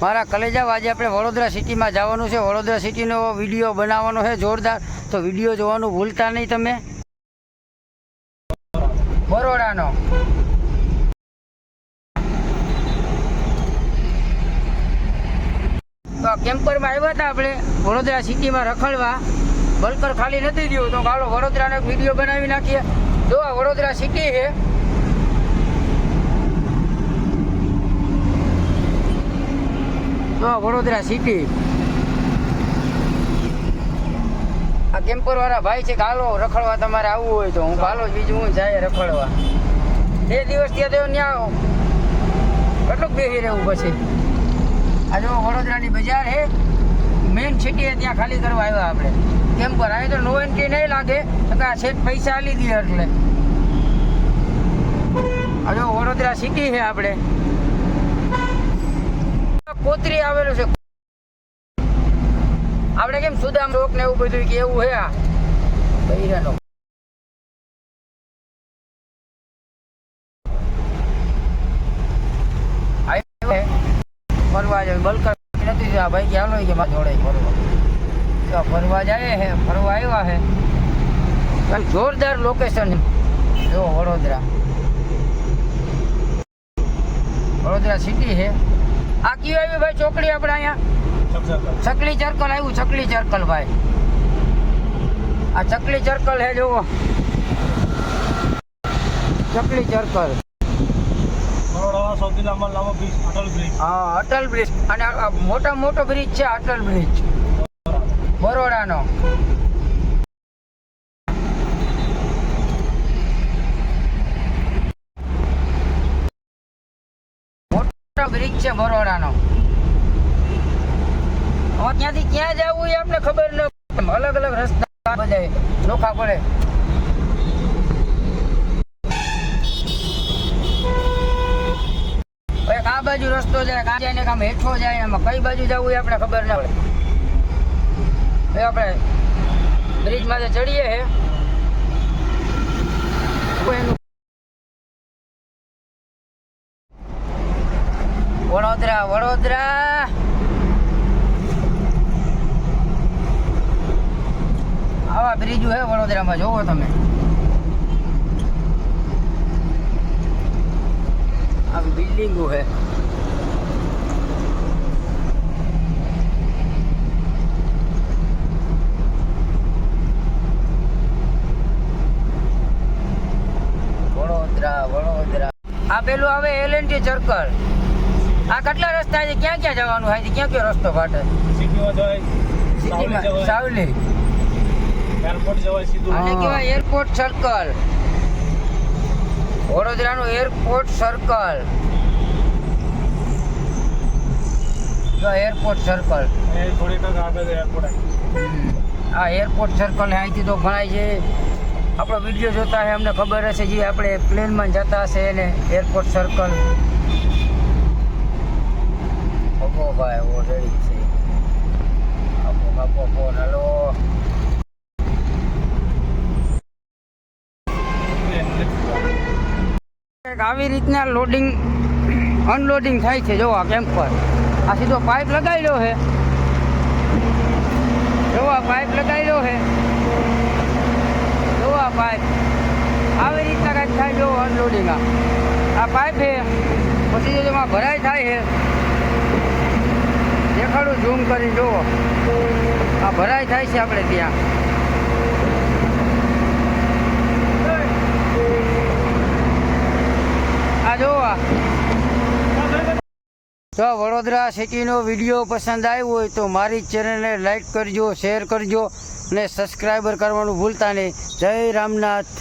મારા કલેજા આજે આપણે વડોદરા સિટીમાં જવાનું છે. વડોદરા સિટીનો વીડિયો બનાવવાનો છે જોરદાર. તો વીડિયો જોવાનું ભૂલતા નહીં તમે. બરોડાનો. તો કેમ્પરમાં આવ્યા હતા આપણે વડોદરા સિટીમાં રખડવા. બલકર ખાલી નથી થયું. તો ચાલો વડોદરાનો એક વીડિયો બનાવી નાખીએ. જો આ વડોદરા સિટી છે તો વડોદરા સિટી આ કેમ્પર વાળા ભાઈ છે કાલો રખડવા તમારે આવવું હોય તો હું કાલો જ બીજું હું જાય રખડવા. બે દિવસ ત્યાં તો ત્યાં કેટલુંક બેસી રહેવું પછી. આ જો વડોદરાની બજાર છે મેઇન સિટી ત્યાં ખાલી કરવા આવ્યા આપણે. કેમ્પર આવે તો નો એન્ટ્રી નહીં લાગે, તો આ સેટ પૈસા આલી દે એટલે. આ જો વડોદરા સિટી છે આપણે. કોતરી આવેલું છે. આપણે કેમ સુદામ રોક ને એવું બધું કે એવું હે આ? બૈરાનો. ફરવા જાય. બલકર નથી આ ભાઈ કે હાલો કે મારે જોડે ફરવા. ફરવા જાય હે. ફરવા આવ્યા હે. પણ જોરદાર લોકેશન જો વડોદરા. વડોદરા સિટી છે આ કયું આવ્યું ભાઈ? ચોકડી આપણે અહીંયા? ચકલી ચરકલ આવ્યું, ચકલી ચરકલ ભાઈ. આ ચકલી ચરકલ હે જોવો ચકલી બ્રિજ હા, અટલ બ્રિજ. અને મોટા મોટો બ્રિજ છે અટલ બ્રિજ. બરોડાનો. મોટો બ્રિજ છે બરોડાનો ત્યાંથી ક્યાં જવું એ આપણે ખબર ન અલગ અલગ રસ્તા બધા નોખા પડે. બાજુ રસ્તો જાય કાં જાય ને કામ હેઠો જાય, એમાં કઈ બાજુ જવું એ આપણે ખબર ના પડે. આપણે બ્રિજ માથે ચડીએ હે કોઈ એનું વડોદરા વડોદરા. આવા બ્રિજો હે વડોદરામાં, જોવો તમે. આવી બિલ્ડિંગો હે. વડોદરા વડોદરા. આ પેલું આવે એલ એન ટી સર્કલ આ કેટલા રસ્તા છે? ક્યાં ક્યાં જવાનું હોય છે? ક્યાં કયો રસ્તો ફાટે? સિટીમાં સાવલી એરપોર્ટ જવાય સીધું. આને કહેવાય એરપોર્ટ સર્કલ. વડોદરાનું એરપોર્ટ સર્કલ. Airport circle. એ થોડીક જ આગળ એરપોર્ટ આવી આ એરપોર્ટ સર્કલ અહીંથી તો ભણાય છે. આપણો વીડિયો જોતા હે અમને ખબર હશે જે આપણે પ્લેનમાં જતા હશે એને એરપોર્ટ સર્કલ. ઓગો ભાઈ ઓ રેડી છે આપો આપો ફોન હલો આવી રીતના લોડિંગ અનલોડિંગ થાય છે જો આ કેમ્પ પર. આ સીધો પાઇપ લગાવેલો છે. જો પાઇપ લગાવેલો છે. જો પાઇપ આવી રીતના કાંઈક થાય જો અનલોડિંગ આ. પાઇપ છે, પછી જો એમાં ભરાઈ થાય છે દેખાડું ઝૂમ કરી જુઓ આ ભરાઈ થાય છે આપણે ત્યાં. આ જોવા તો વડોદરા સિટીનો વીડિયો પસંદ આવ્યો હોય તો મારી ચેનલને લાઈક કરજો, શેર કરજો અને સબસ્ક્રાઈબર કરવાનું ભૂલતા નહીં. જય રામનાથ.